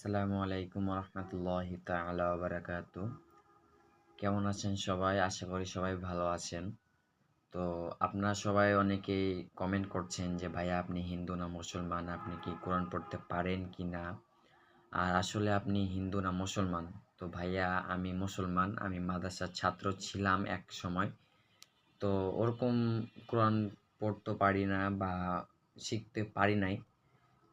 আসসালামু আলাইকুম রহমতুল্লাহি তাআলা বারাকাত কেমন আছেন সবাই? আশা করি সবাই ভালো আছেন। তো আপনারা সবাই অনেকেই কমেন্ট করছেন যে, ভাইয়া, আপনি হিন্দু না মুসলমান? আপনি কি কোরআন পড়তে পারেন কি না? আর আসলে আপনি হিন্দু না মুসলমান? তো ভাইয়া, আমি মুসলমান, আমি মাদ্রাসার ছাত্র ছিলাম এক সময়। তো ওরকম কোরআন পড়তে পারি না বা শিখতে পারি নাই।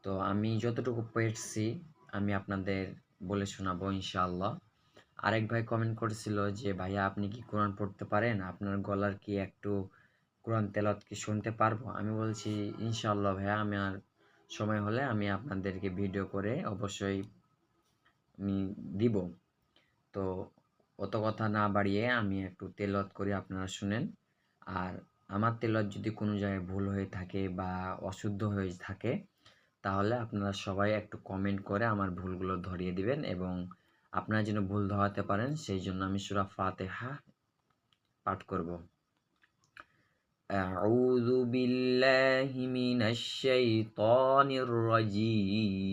তো আমি যতটুকু পেরেছি আমি আপনাদের বলে শোনাবো ইনশাআল্লাহ। আরেক ভাই কমেন্ট করেছিল যে, ভাইয়া, আপনি কি কোরআন পড়তে পারেন? আপনার গলার কি একটু কোরআন তেলত কি শুনতে পারব? আমি বলছি, ইনশাআল্লাহ ভাইয়া, আমি আর সময় হলে আমি আপনাদেরকে ভিডিও করে অবশ্যই আমি দিব। তো অত কথা না বাড়িয়ে আমি একটু তেলত করি আপনারা শুনেন। আর আমার তেলত যদি কোনো জায়গায় ভুল হয়ে থাকে বা অশুদ্ধ হয়ে থাকে তাহলে আপনারা সবাই একটু কমেন্ট করে আমার ভুলগুলো ধরিয়ে দিবেন এবং আপনারা যেন ভুল ধরাতে পারেন সেই জন্য আমি সুরা ফাতেহা পাঠ করব أعوذ بالله من الشيطان الرجيم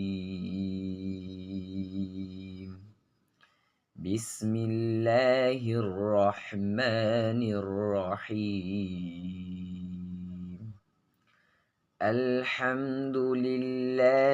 بسم الله الرحمن الرحيم الحمد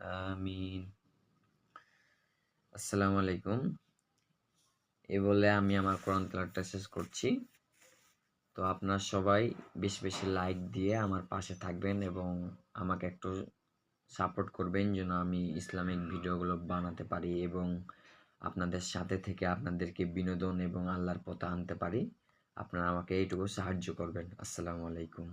আমিন। আসসালামু আলাইকুম। এ বলে আমি আমার কোরআন তেলাওয়াতটা শেষ করছি। তো আপনারা সবাই বেশি বেশি লাইক দিয়ে আমার পাশে থাকবেন এবং আমাকে একটু সাপোর্ট করবেন যেন আমি ইসলামিক ভিডিওগুলো বানাতে পারি এবং আপনাদের সাথে থেকে আপনাদেরকে বিনোদন এবং আল্লাহর পথে আনতে পারি। আপনারা আমাকে এইটুকু সাহায্য করবেন। আসসালামু আলাইকুম।